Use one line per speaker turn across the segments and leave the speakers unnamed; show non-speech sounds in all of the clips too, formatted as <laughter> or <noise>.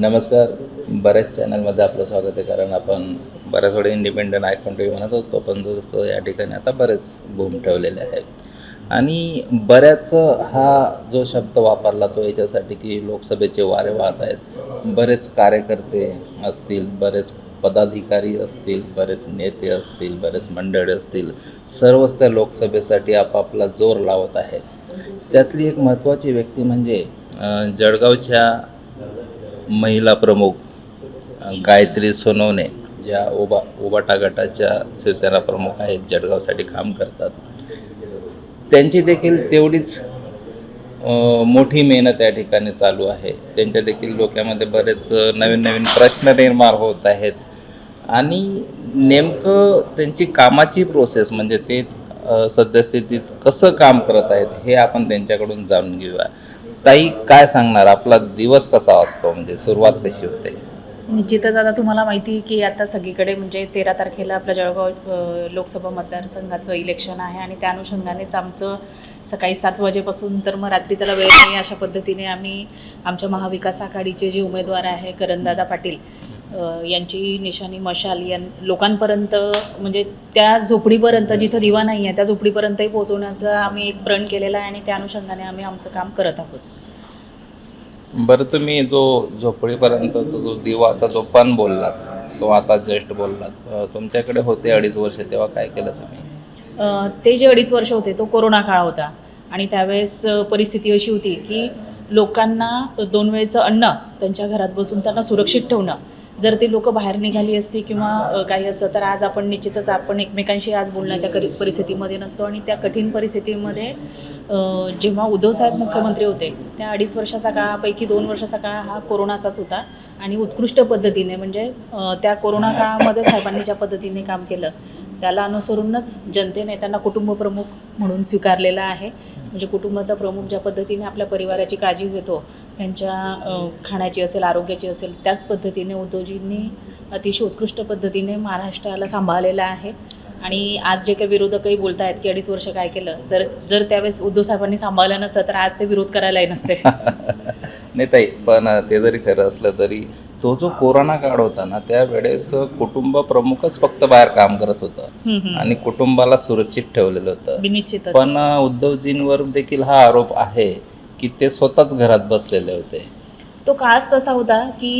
नमस्कार. बऱ्याच चॅनलमध्ये आपलं स्वागत आहे कारण आपण बऱ्याच वेळा इंडिपेंडंट आयकॉन टी व्ही म्हणत असतो पण जसं या ठिकाणी आता बरेच भूम ठेवलेले आहेत. आणि बऱ्याच हा जो शब्द वापरला तो याच्यासाठी की लोकसभेचे वारे वाहत आहेत. बरेच कार्यकर्ते असतील बरेच पदाधिकारी असतील बरेच नेते असतील बरेच मंडळी असतील सर्वच त्या लोकसभेसाठी आपापला जोर लावत आहेत. त्यातली एक महत्त्वाची व्यक्ती म्हणजे जळगावच्या महिला प्रमुख गायत्री सोनवणे ज्या ओबा उबाटा गटाच्या शिवसेना प्रमुख आहेत जळगावसाठी काम करतात. त्यांची देखील तेवढीच मोठी मेहनत या ठिकाणी चालू आहे. त्यांच्या देखील डोक्यामध्ये बरेच नवीन नवीन प्रश्न निर्माण होत आहेत. आणि नेमकं त्यांची कामाची प्रोसेस म्हणजे ते सद्यस्थितीत कसं काम करत आहेत हे आपण त्यांच्याकडून जाणून घेऊया. ताई काय सांगणार? आपला दिवस कसा असतो? म्हणजे सुरुवात कशी होते?
निश्चितच आता तुम्हाला माहिती आहे की आता सगळीकडे म्हणजे तेरा तारखेला आपल्या जळगाव लोकसभा मतदारसंघाचं इलेक्शन आहे आणि त्या अनुषंगानेच आमचं सकाळी सात वाजेपासून तर मग रात्री त्याला वेळ नाही अशा पद्धतीने आम्ही आमच्या महाविकास आघाडीचे जे उमेदवार आहे करणदादा पाटील यांची निशाणी मशाल यां लोकांपर्यंत म्हणजे त्या झोपडीपर्यंत जिथं दिवा नाही आहे त्या झोपडीपर्यंतही पोहोचवण्याचा आम्ही एक प्रण केलेला आहे आणि त्या अनुषंगाने आम्ही आमचं काम करत आहोत.
बरं तुम्ही जो झोपडीपर्यंत जो दिवाचा जो पण बोललात तो आता जस्ट बोललात तुमच्याकडे होते अडीच वर्ष तेव्हा काय केलं तुम्ही?
ते जे अडीच वर्ष होते तो कोरोना काळ होता. आणि त्यावेळेस परिस्थिती अशी होती की लोकांना दोन वेळचं अन्न त्यांच्या घरात बसून त्यांना सुरक्षित ठेवणं जर ते लोकं बाहेर निघाली असती किंवा काही असतं तर आज आपण निश्चितच आपण एकमेकांशी आज बोलण्याच्या करी परिस्थितीमध्ये नसतो आणि त्या कठीण परिस्थितीमध्ये जेव्हा उद्धवसाहेब मुख्यमंत्री होते त्या अडीच वर्षाचा काळापैकी दोन वर्षाचा काळ हा कोरोनाचाच होता आणि उत्कृष्ट पद्धतीने म्हणजे त्या कोरोना काळामध्ये साहेबांनी ज्या पद्धतीने काम केलं त्याला अनुसरूनच जनतेने त्यांना कुटुंब प्रमुख म्हणून स्वीकारलेला आहे. म्हणजे कुटुंबाचा प्रमुख ज्या पद्धतीने आपल्या परिवाराची काळजी घेतो त्यांच्या खाण्याची असेल आरोग्याची असेल त्याच पद्धतीने उद्धवजींनी अतिशय उत्कृष्ट पद्धतीने महाराष्ट्राला सांभाळलेलं आहे. आणि आज जे काही विरोधकही बोलत आहेत की अडीच वर्ष काय केलं तर जर त्यावेळेस उद्धव साहेबांनी सांभाळलं नसतं तर आज ते विरोध करायलाही नसते. <laughs>
नाही ताई पण ते जरी खरं असलं तरी तो जो कोरोना काळ होता ना त्यावेळेस कुटुंब प्रमुखच फक्त बाहेर काम करत होतं. आणि कुटुंबाला सुरक्षित ठेवलेलं होतं. पण उद्धवजींवर देखील हा आरोप आहे. की ते स्वतःच घरात बसलेले होते.
तो काळच तसा होता की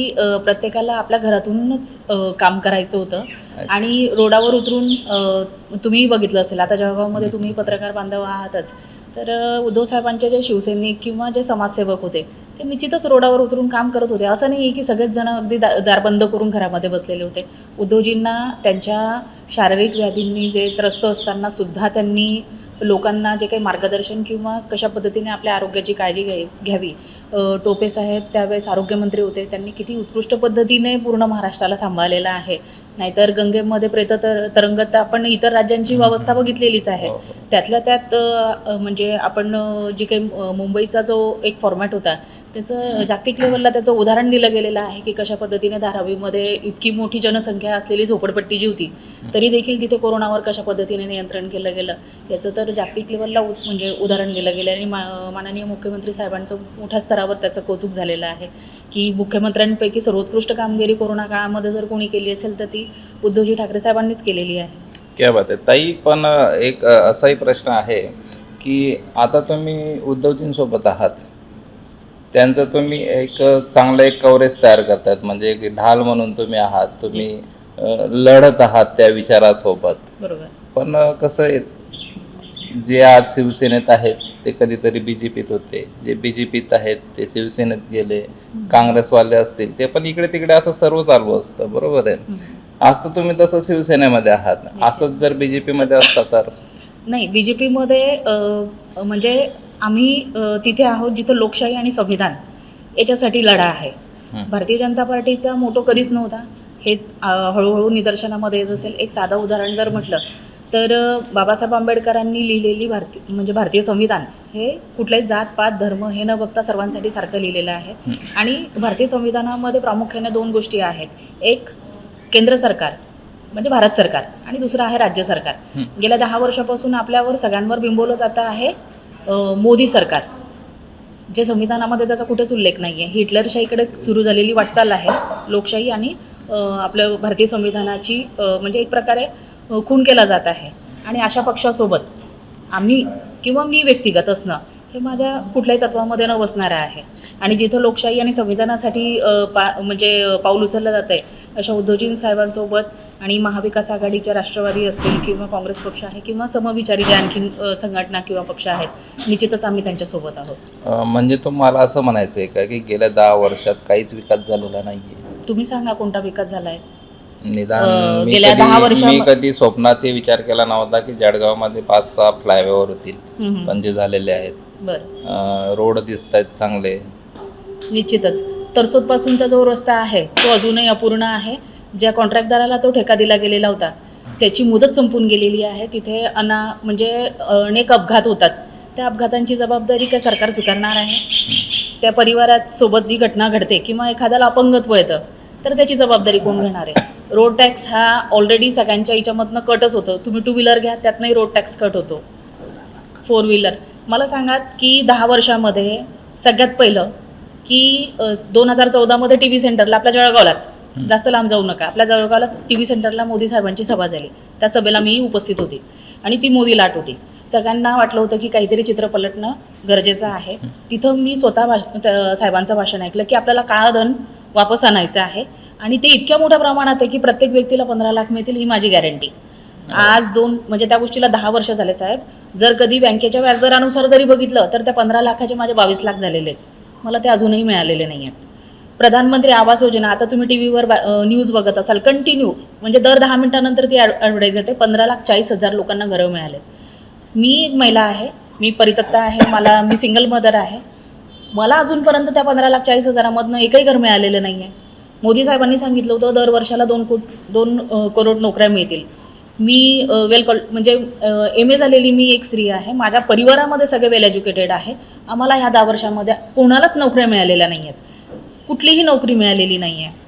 प्रत्येकाला आपल्या घरातूनच काम करायचं होतं. आणि रोडावर उतरून अ, तुम्हीही बघितलं असेल. आता जळगावमध्ये तुम्ही पत्रकार बांधव आहातच तर उद्धव साहेबांचे जे शिवसैनिक किंवा जे समाजसेवक होते ते निश्चितच रोडावर उतरून काम करत होते. असं नाही की सगळेच जण अगदी दा दार बंद करून घरामध्ये बसलेले होते. उद्धवजींना त्यांच्या शारीरिक व्याधींनी जे त्रस्त असताना सुद्धा त्यांनी लोकांना जे काही मार्गदर्शन किंवा कशा पद्धतीने आपल्या आरोग्याची काळजी घ्याय घ्यावी टोपे साहेब त्यावेळेस आरोग्यमंत्री होते. त्यांनी किती उत्कृष्ट पद्धतीने पूर्ण महाराष्ट्राला सांभाळलेलं आहे. नाहीतर गंगेमध्ये प्रेत तर तरंगत आपण इतर राज्यांची व्यवस्था बघितलेलीच आहे.
हो, हो.
त्यातल्या त्यात म्हणजे आपण जी काही मुंबईचा जो एक फॉर्मॅट होता त्याचं जागतिक लेवलला त्याचं उदाहरण दिलं गेलेलं आहे की कशा पद्धतीने धारावीमध्ये इतकी मोठी जनसंख्या असलेली झोपडपट्टी जी होती तरी देखील तिथे कोरोनावर कशा पद्धतीने नियंत्रण केलं गेलं याचं तर जागतिक लेवलला उ- म्हणजे उदाहरण दिलं गेलं आणि मा माननीय मुख्यमंत्री साहेबांचं मोठ्या स्तरावर त्याचं कौतुक झालेलं आहे की मुख्यमंत्र्यांपैकी सर्वोत्कृष्ट कामगिरी कोरोना काळामध्ये जर कोणी केली असेल तर ती उद्धवजी ठाकरे साहेबांनीच केलेली आहे.
क्या बात आहे. ताई पण एक असाही प्रश्न आहे की आता तुम्ही उद्धवजींसोबत आहात. त्यांचं तुम्ही एक चांगलं एक कव्हरेज तयार करतायत म्हणजे एक ढाल म्हणून तुम्ही आहात. तुम्ही लढत आहात त्या विचारासोबत.
बरोबर.
पण कसं आहे जे आज शिवसेनेत आहेत ते कधीतरी बी जे पीत होते. जे बी जे पीत आहेत ते शिवसेनेत गेले. काँग्रेसवाले असतील ते पण इकडे तिकडे असं सर्व चालू असतं. बरोबर आहे. आज तर तुम्ही तसं शिवसेनेमध्ये आहात. असंच जर बी जे पीमध्ये असता तर?
नाही बी जे पीमध्ये म्हणजे आम्ही तिथे आहोत जिथं लोकशाही आणि संविधान याच्यासाठी लढा आहे. भारतीय जनता पार्टीचा मोठो कधीच नव्हता. हे हळूहळू निदर्शनामध्ये येत असेल. एक साधं उदाहरण जर म्हटलं तर बाबासाहेब आंबेडकरांनी लिहिलेली भारतीय म्हणजे भारतीय संविधान हे कुठल्याही जात पात धर्म हे न बघता सर्वांसाठी सारखं लिहिलेलं आहे. आणि भारतीय संविधानामध्ये प्रामुख्याने दोन गोष्टी आहेत. एक केंद्र सरकार म्हणजे भारत सरकार आणि दुसरं आहे राज्य सरकार. गेल्या दहा वर्षापासून आपल्यावर सगळ्यांवर बिंबवलं जातं आहे मोदी सरकार. जे संविधानामध्ये त्याचा कुठेच उल्लेख नाही आहे हिटलरशाहीकडे सुरू झालेली वाटचाल आहे लोकशाही आणि अ, आपलं भारतीय संविधानाची म्हणजे एक प्रकारे खून केला जात आहे. आणि अशा पक्षासोबत आम्ही किंवा मी व्यक्तिगत असणं हे माझ्या कुठल्याही तत्वामध्ये न बसणारं आहे. आणि जिथं लोकशाही आणि संविधानासाठी पा म्हणजे पाऊल उचललं जातं आहे अशा उद्धवजीन साहेबांसोबत आणि महाविकास आघाडीच्या राष्ट्रवादी असतील किंवा काँग्रेस पक्ष आहे किंवा समविचारी जे आणखीन अ, संघटना किंवा पक्ष आहेत निश्चितच आम्ही त्यांच्यासोबत आहोत.
म्हणजे तुम्हाला असं म्हणायचं आहे का की गेल्या दहा वर्षात काहीच विकास झालेला नाहीये?
तुम्ही सांगा कोणता विकास झाला आहे
निदान मी
गेल्या दहा
कधी
वर्षा-
मी कधी स्वप्नात हे विचार केला नव्हता की जळगावमध्ये पाच सहा फ्लायओव्हर होतील. पण जे झालेले आहेत.
बरं.
अं, रोड दिसत आहेत चांगले.
निश्चितच. तरसोदपासूनचा जो रस्ता आहे तो अजूनही अपूर्ण आहे. ज्या कॉन्ट्रॅक्टदाराला तो ठेका दिला गेलेला होता त्याची मुदत संपून गेलेली आहे. तिथे अना म्हणजे अनेक अपघात होतात. त्या अपघातांची जबाबदारी काय सरकार स्वीकारणार आहे? त्या परिवारात सोबत जी घटना घडते किंवा एखाद्याला अपंगत्व येतं तर त्याची जबाबदारी कोण घेणार आहे? रोड टॅक्स हा ऑलरेडी सगळ्यांच्या याच्यामधनं कटच होतं. तुम्ही टू व्हीलर घ्या त्यातनंही रोड टॅक्स कट होतो. फोर व्हीलर मला सांगा की दहा वर्षामध्ये सगळ्यात पहिलं की दोन हजार चौदामध्ये टी व्ही सेंटरला आपल्या जळगावलाच. जास्त लांब जाऊ नका. आपल्या जळगावलाच टी व्ही सेंटरला मोदी साहेबांची सभा झाली. त्या सभेला मी उपस्थित होती. आणि ती मोदी लाट होती. सगळ्यांना वाटलं होतं की काहीतरी चित्र पलटणं गरजेचं आहे. तिथं मी स्वतः भाष साहेबांचं भाषण ऐकलं की आपल्याला काळं धन वापस आणायचं आहे. आणि ते इतक्या मोठ्या प्रमाणात आहे की प्रत्येक व्यक्तीला पंधरा लाख मिळतील ही माझी गॅरंटी आज दोन म्हणजे त्या गोष्टीला दहा वर्ष झाले साहेब. जर कधी बँकेच्या व्याजदरानुसार जरी बघितलं तर त्या पंधरा लाखाचे माझे बावीस लाख झालेले आहेत. मला ते अजूनही मिळालेले नाही आहेत. प्रधानमंत्री आवास योजना आता तुम्ही टी व्हीवर न्यूज बघत असाल कंटिन्यू म्हणजे दर दहा मिनिटानंतर ती ॲडव्हर्टाईज येते. पंधरा लाख चाळीस हजार लोकांना घरं मिळालेत. मी एक महिला आहे. मी परितक्ता आहे. मला मी सिंगल मदर आहे. मला अजूनपर्यंत त्या पंधरा लाख चाळीस हजारामधनं एकही घर मिळालेलं नाही आहे मोदी साहेबांनी सांगितलं होतं दर वर्षाला दोन कोट दोन करोड नोकऱ्या मिळतील. मी वेल कॉल म्हणजे एम ए झालेली मी एक स्त्री आहे. माझ्या परिवारामध्ये सगळे वेल एज्युकेटेड आहे. आम्हाला ह्या दहा वर्षामध्ये कोणालाच नोकऱ्या मिळालेल्या नाही आहेत कुठलीही नोकरी मिळालेली नाही आहे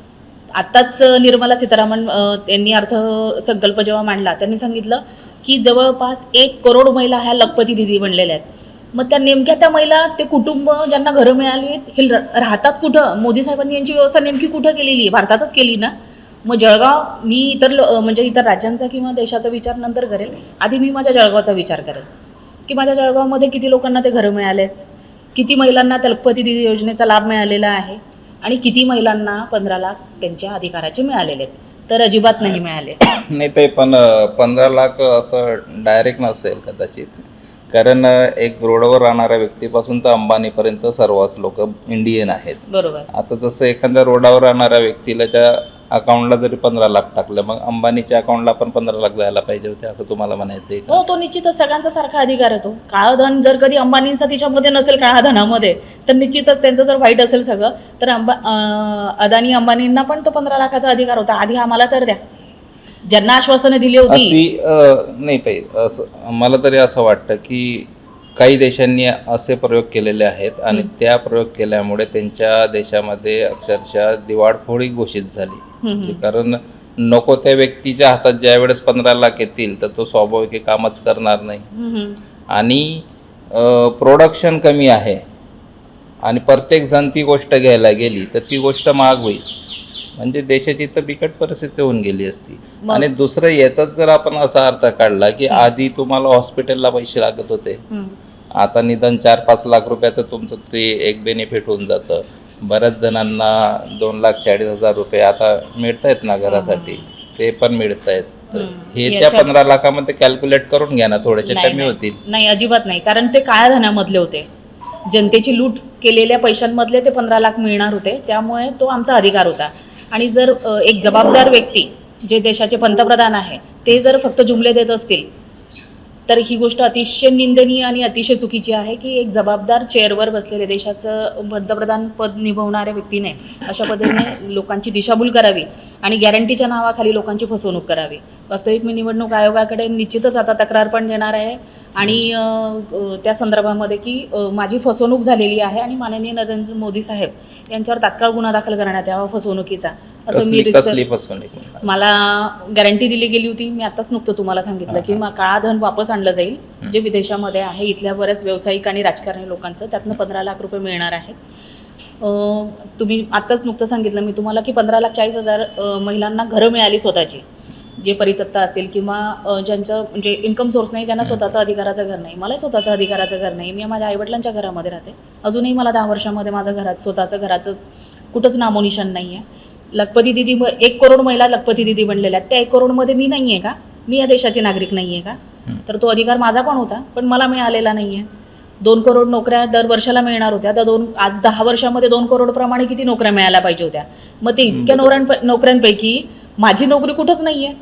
आत्ताच निर्मला सीतारामन अ, त्यांनी अर्थसंकल्प जेव्हा मांडला त्यांनी सांगितलं की जवळपास एक करोड महिला ह्या लखपती दिदी बनलेल्या आहेत. मग त्या नेमक्या त्या महिला ते कुटुंब ज्यांना घरं मिळाली आहेत हे राहतात कुठं? मोदी साहेबांनी यांची व्यवस्था नेमकी कुठं केलेली आहे? भारतातच केली ना? मग जळगाव मी इतर म्हणजे इतर राज्यांचा किंवा देशाचा विचार नंतर करेल. आधी मी माझ्या जळगावचा विचार करेल. की माझ्या जळगावमध्ये किती लोकांना ते घरं मिळालेत? किती महिलांना तलपती दिदी योजनेचा लाभ मिळालेला आहे? आणि किती महिलांना पंधरा लाख त्यांच्या अधिकाराचे मिळालेले आहेत? तर अजिबात नाही मिळाले.
नाही ते पण पंधरा लाख असं डायरेक्ट नसेल कदाचित. कारण एक रोडवर राहणाऱ्या व्यक्तीपासून तर अंबानीपर्यंत सर्वच लोक इंडियन आहेत.
बरोबर.
आता जसं एखाद्या रोडावर राहणाऱ्या व्यक्तीला त्या अकाउंटला जरी पंधरा लाख टाकलं मग अंबानीच्या अकाउंटला पण पंधरा लाख जायला पाहिजे होते असं तुम्हाला म्हणायचं
हो तो निश्चितच सगळ्यांचा सारखा अधिकार आहे तो. काळं धन जर कधी अंबानींचा तिच्यामध्ये नसेल काळा धनामध्ये तर निश्चितच त्यांचं जर वाईट असेल सगळं तर अंबा अदानी अंबानींना पण तो पंधरा लाखाचा अधिकार होता. आधी आम्हाला तर द्या. ज्यांना आश्वासनं दिली होती
अशी अं, नाही ताई असं मला तरी असं वाटतं की काही देशांनी असे प्रयोग केलेले आहेत आणि. त्या प्रयोग केल्यामुळे त्यांच्या देशामध्ये अक्षरशः दिवाळखोरी घोषित झाली
हम्म, हम्म.
कारण नको त्या व्यक्तीच्या हातात ज्या वेळेस पंधरा लाख येतील तर तो स्वाभाविक हे कामच करणार नाही
हम्म, हम्म.
आणि प्रोडक्शन कमी आहे आणि प्रत्येक जण ती गोष्ट घ्यायला गेली तर ती गोष्ट महाग होईल म्हणजे देशाची तर बिकट परिस्थिती होऊन गेली असती. आणि दुसरं याचाच जर आपण असा अर्थ काढला की आधी तुम्हाला हॉस्पिटलला पैसे लागत होते. आता निदान चार पाच लाख रुपयाचं तुमचं ते एक बेनिफिट होऊन जातं. बऱ्याच जणांना दोन लाख चाळीस हजार रुपये आता मिळत आहेत ना घरासाठी. ते पण मिळत आहेत. हे त्या पंधरा लाखामध्ये कॅल्क्युलेट करून घ्या ना थोडेसे कमी. होतील.
नाही अजिबात नाही. कारण ते काळ्या धनामधले होते. जनतेची लूट केलेल्या पैशांमधले ते पंधरा लाख मिळणार होते. त्यामुळे तो आमचा अधिकार होता. आणि जर एक जबाबदार व्यक्ती जे देशाचे पंतप्रधान आहे ते जर फक्त जुमले देत असतील तर ही गोष्ट अतिशय निंदनीय आणि अतिशय चुकीची आहे की एक जबाबदार चेअरवर बसलेले देशाचं पंतप्रधान पद निभवणाऱ्या व्यक्तीने अशा पद्धतीने लोकांची दिशाभूल करावी आणि गॅरंटीच्या नावाखाली लोकांची फसवणूक करावी. वास्तविक मी निवडणूक आयोगाकडे निश्चितच आता तक्रार पण देणार आहे. आणि त्या संदर्भामध्ये की माझी फसवणूक झालेली आहे आणि माननीय नरेंद्र मोदी साहेब यांच्यावर तात्काळ गुन्हा दाखल करण्यात यावा फसवणुकीचा. असं मी
कसली फसवणूक?
मला गॅरंटी दिली गेली होती. मी आताच नुकतं तुम्हाला सांगितलं की मग काळा धन वापस आणलं जाईल. जे विदेशामध्ये आहे इथल्या बऱ्याच व्यावसायिक आणि राजकारणी लोकांचं त्यातनं पंधरा लाख रुपये मिळणार आहेत. तुम्ही आत्ताच नुकतं सांगितलं मी तुम्हाला की पंधरा लाख चाळीस हजार महिलांना घरं मिळाली स्वतःची. जे परितत्ता असतील किंवा ज्यांचं म्हणजे इन्कम सोर्स नाही ज्यांना स्वतःचं अधिकाराचं घर नाही. मलाही स्वतःचं अधिकाराचं घर नाही. मी माझ्या आईवडिलांच्या घरामध्ये राहते. अजूनही मला दहा वर्षामध्ये माझं घरात स्वतःचं घराचं कुठंच नामोनिशान नाही आहे लखपती दिदी एक करोड महिला लखपती दिदी बनलेल्या आहेत. त्या एक करोडमध्ये मी नाही आहे का? मी या देशाची नागरिक नाही आहे का. तर तो अधिकार माझा पण होता पण मला मिळालेला नाही आहे दोन करोड नोकऱ्या दर वर्षाला मिळणार होत्या. त्या दोन आज दहा वर्षामध्ये दोन करोड प्रमाणे किती नोकऱ्या मिळायला पाहिजे होत्या? मग ते इतक्या नोकऱ्यांपैकी माझी नोकरी कुठंच नाही आहे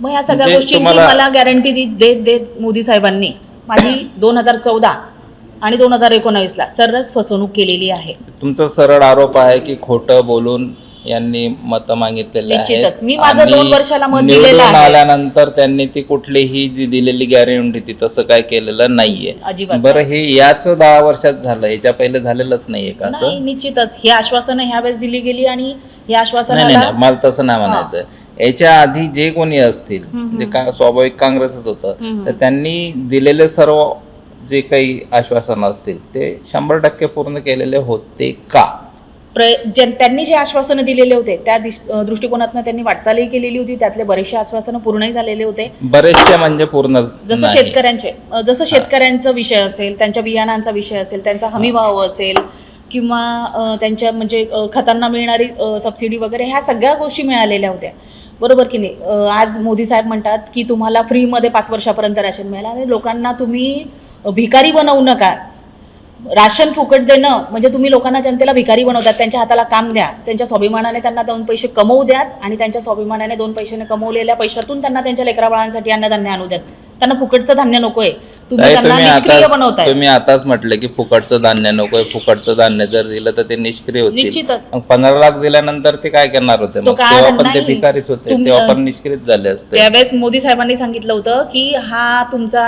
मग ह्या सगळ्या
म्हणजे
गोष्टींची मला गॅरंटी देत देत मोदी साहेबांनी. माझी दोन हजार चौदा आणि दोन हजार एकोणावीसला सर्रास फसवणूक केलेली आहे.
तुमचा सरळ आरोप आहे की खोटं बोलून यांनी मत मागितलेले
निश्चितच. मी माझं दोन वर्षाला मत दिलेलं
निवडून
आहे.
आल्यानंतर त्यांनी ती कुठलीही जी दिलेली गॅरंटी ती तसं काय केलेलं नाहीये.
अजिबात
बरं हे याच दहा वर्षात झालं. याच्या पहिले झालेलंच नाहीये का
नाही निश्चितच. ही आश्वासनं ह्यावेळेस दिली गेली आणि या
नाही नाही
आश्वासनाला
नाही, मला तसं नाही म्हणायचं याच्या आधी जे कोणी असतील
हम्म,
म्हणजे. का स्वाभाविक काँग्रेसच होतं
हम्म.
तर त्यांनी दिलेले सर्व जे काही आश्वासनं असतील ते शंभर टक्के पूर्ण केलेले होते का?
प्र त्यांनी जे आश्वासनं दिलेले होते त्या दृष्टिकोनातनं त्यांनी वाटचालही केलेली होती त्यातले बरेचसे आश्वासनं पूर्णही झालेले होते.
बरेचसे म्हणजे पूर्ण
जसं. शेतकऱ्यांचे जसं शेतकऱ्यांचा विषय असेल त्यांच्या बियाणांचा विषय असेल त्यांचा हमी भाव असेल किंवा त्यांच्या म्हणजे खतांना मिळणारी सबसिडी वगैरे ह्या सगळ्या गोष्टी मिळालेल्या होत्या. बरोबर की नाही? आज मोदी साहेब म्हणतात की तुम्हाला फ्रीमध्ये पाच वर्षापर्यंत राशन मिळालं आणि लोकांना तुम्ही भिकारी बनवू नका. राशन फुकट देणं म्हणजे तुम्ही लोकांना जनतेला भिकारी बनवतात त्यांच्या हाताला काम द्या त्यांच्या स्वाभिमानाने त्यांना दोन पैसे कमवू द्यात आणि त्यांच्या स्वाभिमानाने दोन पैशाने कमवलेल्या पैशातून त्यांना त्यांच्या लेकराबाळांसाठी अन्नधान्य आणू द्यात. त्यांना फुकटचं धान्य नकोय. तुम्ही त्यांना
तुम्ही
निष्क्रिय
आता
बनवताय.
तुम्ही आताच म्हटले की फुकटचं धान्य नकोय फुकटचं धान्य जर दिलं तर ते निष्क्रिय होतील.
निश्चितच.
मग पंधरा लाख दिल्यानंतर ते काय करणार होते?
तो
मग
काळा
तेव्हा
धन
पण ते
नाही.
भिकारीच होते
तुम-
तेव्हा पण निष्क्रिय झाले असते.
त्यावेळेस मोदी साहेबांनी सांगितलं होतं की हा तुमचा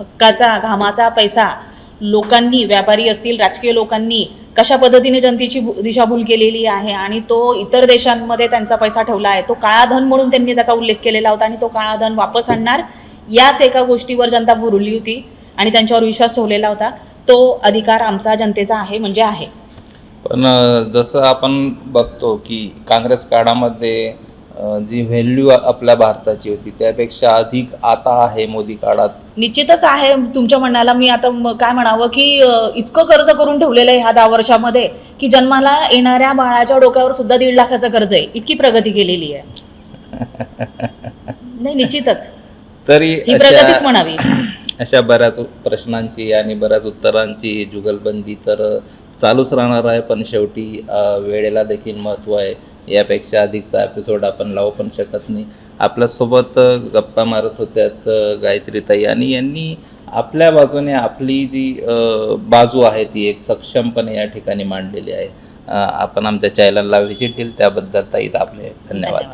हक्काचा घामाचा पैसा लोकांनी व्यापारी असतील राजकीय लोकांनी कशा पद्धतीने जनतेची भू- दिशाभूल केलेली आहे आणि तो इतर देशांमध्ये त्यांचा पैसा ठेवला आहे. तो काळा धन म्हणून त्यांनी त्याचा उल्लेख केलेला होता आणि तो काळा धन वापस आणणार याच एका गोष्टीवर जनता भुरली होती आणि त्यांच्यावर विश्वास ठेवलेला होता. तो अधिकार आमचा जनतेचा आहे म्हणजे आहे.
पण जसं आपण बघतो की काँग्रेस काळामध्ये जी व्हॅल्यू आपल्या भारताची होती त्यापेक्षा अधिक आता आहे मोदी काळात.
निश्चितच आहे तुमच्या म्हणण्याला मी आता म- काय म्हणावं की इतकं कर्ज करून ठेवलेलं आहे ह्या दहा वर्षामध्ये की जन्माला येणाऱ्या बाळाच्या डोक्यावर सुद्धा दीड लाखाचं कर्ज आहे. इतकी प्रगती केलेली आहे. <laughs> नाही निश्चितच.
तरी
ही प्रगतीच
अशा
म्हणावी. <clears throat>
अशा बऱ्याच प्रश्नांची आणि बऱ्याच उत्तरांची जुगलबंदी तर चालूच राहणार आहे पण शेवटी वेळेला देखील महत्त्व आहे. यापेक्षा अधिकचा एपिसोड आपण लावू पण शकत नाही. आपल्यासोबत गप्पा मारत होत्यात गायत्रीताई आणि यांनी आपल्या बाजूने आपली जी बाजू आहे ती एक सक्षमपणे या ठिकाणी मांडलेली आहे. आपण आमच्या चॅनलला व्हिजिट दिली त्याबद्दल ताई आपले
धन्यवाद.